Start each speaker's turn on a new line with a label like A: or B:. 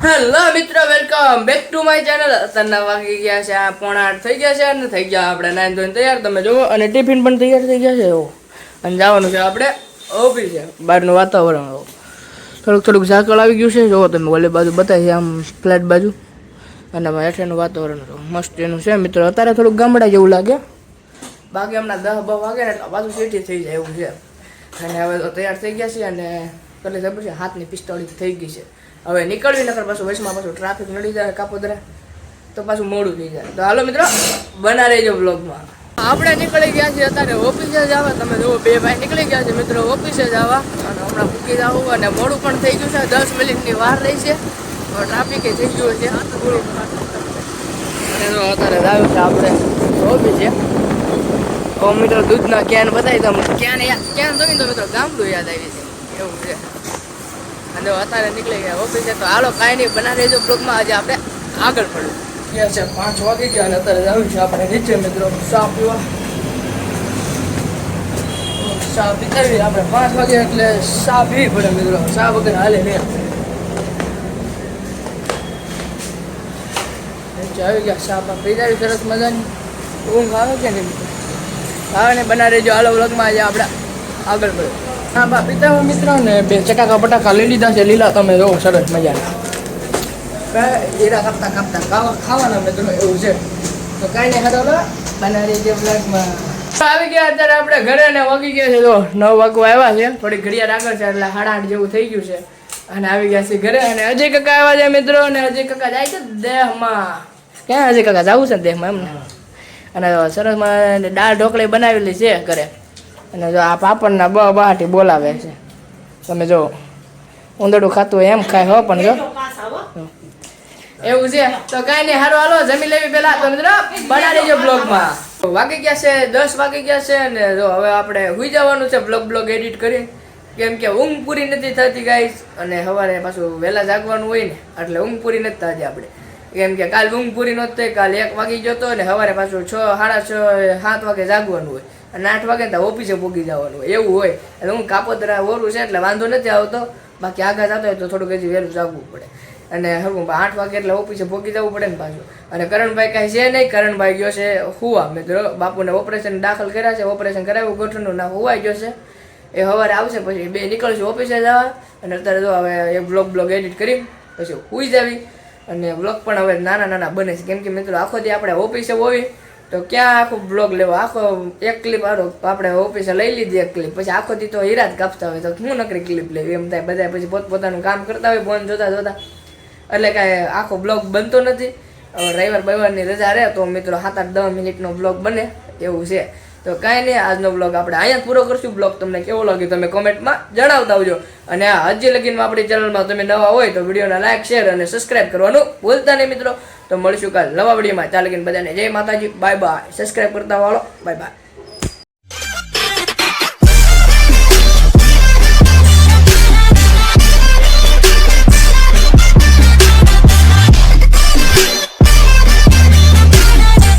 A: Hello મિત્રો, welcome back to my channel. અત્યારના વાગી ગયા છે, આ પોણા આઠ થઈ ગયા છે અને થઈ ગયા આપણે નાઈન ધોઈને તૈયાર. તમે જુઓ, અને ટિફિન પણ તૈયાર થઈ ગયા છે એવો અને જવાનું છે આપણે ઓફિસે, બહારનું વાતાવરણ થોડુંક થોડુંક ઝાકળ આવી ગયું છે, જુઓ તમે ઓલી બાજુ બતાવી આમ ફ્લેટ બાજુ. અને હેઠળનું વાતાવરણ મસ્ત એનું છે, મિત્રો. અત્યારે થોડુંક ગામડા જેવું લાગે. બાકી હમણાં દહ બહુ વાગે ને, એટલે પાછું સિટી થઈ જાય એવું છે. અને હવે તો તૈયાર થઈ ગયા છે, અને એટલે ખબર છે, હાથની પિસ્તાળીસ થઈ ગઈ છે. હવે નીકળવી, નકર પાછું વચમાં પાછું ટ્રાફિક નડી જાય, કાપોદરા. તો પાછું મોડું થઈ જાય. તો હાલો મિત્રો, બના રહેજો બ્લોગમાં આપણે નીકળી ગયા છીએ, અત્યારે ઓફિસે જ આવે. તમે જુઓ, બે ભાઈ નીકળી ગયા છે. મિત્રો ઓફિસે જ આવા. અને હમણાં મૂકી આવું અને મોડું પણ થઈ ગયું છે. દસ મિનિટની વાર રહી છે. ટ્રાફિકે થઈ ગયું છે. જો અત્યારે જ આવ્યું છે આપણે ઓફિસે તો મિત્રો, દૂધના કેન બતાવી તમને કેન યાદ કેન જોઈને તો મિત્રો, ગામડું યાદ આવી છે એવું છે. અને અત્યારે નીકળી ગયા ઓફિસે તો હાલો કાંઈ નહીં બના દેજો બ્લોગમાં આજે આપણે આગળ પડ્યું છે, પાંચ વાગી ગયા અને અત્યારે આવ્યું છે આપણે નીચે મિત્રો. ચા પીવા. ચા પીતાવી. આપણે પાંચ વાગે એટલે ચા પીવી પડે મિત્રો. ચા વગર હાલે નહીં નીચે આવી ગયા. ચા પા પીતાવી. સરસ મજાની. ઊંઘ આવે કે નહીં? મિત્રો આવે ને બના રહેજો હાલો વ્લોગમાં આજે આપણે આગળ પડ્યો. હા, બા પિતા મિત્રો ચટાકા બટાકા લઈ લીધા છે. લીલા તમે જોવો, સરસ મજાના. કાંઈ કાપતા કાપતા ખાવા ખાવાના મિત્રો એવું છે. તો કાંઈ નહીં, હાલો બના રહેજો વ્લોગમાં આવી ગયા અત્યારે આપણે ઘરે ને વગી ગયા છે. તો નવ વાગવા આવ્યા છે. થોડી ઘડિયાળ આગળ છે, એટલે સાડા જેવું થઈ ગયું છે. અને આવી ગયા છે ઘરે. અને અજય કાકા આવ્યા છે, મિત્રો. અને અજય કાકા જાય છે દેહમાં. ક્યાં અજય કાકા? જવું છે દેહમાં એમને? અને સરસમાં દાળ ઢોકળી બનાવેલી છે ઘરે. અને જો આ પાપડના બ બહાટી બોલાવે છે. તમે જો ઉંદરડું ખાતું હોય એમ ખાય હો, પણ જો. એવું છે? તો કાંઈ નહીં, હારું, હાલો, જમી લેવી પેલા. તો મિત્રો બના લેજો બ્લોગમાં. વાગી ગયા છે, દસ વાગી ગયા છે, અને જો હવે આપણે હુઈ જવાનું છે બ્લોગ બ્લોગ એડિટ કરી. કેમ કે ઊંઘ પૂરી નથી થતી ગાઈસ અને સવારે પાછું વહેલા જાગવાનું હોય ને, એટલે ઊંઘ પૂરી નથી થતી આપણે. કેમ કે કાલ ઊંઘ પૂરી નહોતી કાલ એક વાગી જતો ને સવારે પાછું છ, સાડા છ, સાત વાગે જાગવાનું હોય. અને આઠ વાગે તો ઓફિસે પૂગી જવાનું હોય. એવું હોય. એટલે હું કાપોદરા ઓરું છે એટલે વાંધો નથી આવતો. બાકી આગળ જતો હોય તો થોડુંક હજી વહેલું જાગવું પડે. અને હરવું આઠ વાગે એટલે ઓફિસે ભોગી જવું પડે ને પાછું. અને કરણભાઈ કાંઈ છે નહીં. કરણભાઈ ગયો છે હુવા. મિત્રો બાપુને ઓપરેશન દાખલ કર્યા છે. ઓપરેશન કરાવ્યું, ગોઠણનું ના હુવાઈ ગયો છે. એ સવારે આવશે, પછી બે નીકળશું ઓફિસે જવા. અને અત્યારે જો હવે એ બ્લોગ બ્લોગ એડિટ કરી, પછી હુઈ જાવી. અને બ્લોગ પણ હવે નાના નાના બને છે. કેમ કે મિત્રો, આખો દી આપણે ઓફિસે હોય, તો ક્યાં આખો બ્લોગ લેવો? આખો એક ક્લિપ આરો આપણે ઓફિસે લઈ લીધી એક ક્લિપ પછી આખો દી તો હીરા જ કાપતા હોય, તો હું નકરી ક્લિપ લેવી? એમ થાય. બધા પછી પોતપોતાનું કામ કરતા હોય, ફોન જોતા જોતા. એટલે કાંઈ આખો બ્લોગ બનતો નથી. હવે રવિવાર બવિવારની રજા રહે, તો મિત્રો સાત આઠ દસ મિનિટનો બ્લોગ બને, એવું છે. તો કાંઈ નહીં, આજનો બ્લોગ આપણે અહીંયા પૂરો કરશું. બ્લોગ તમને કેવો લાગ્યો તમે કોમેન્ટમાં જણાવતા આવજો. અને આ હજી લગીનમાં આપણી ચેનલમાં તમે નવા હોય તો વિડીયોને લાઈક શેર અને સબસ્ક્રાઇબ કરવાનું ભૂલતા નહીં મિત્રો. તો મળીશું કાલ નવા વિડીયોમાં ચાલ બધાને જય માતાજી. બાય બાય સબસ્ક્રાઇબ કરતા વાળો. Bye bye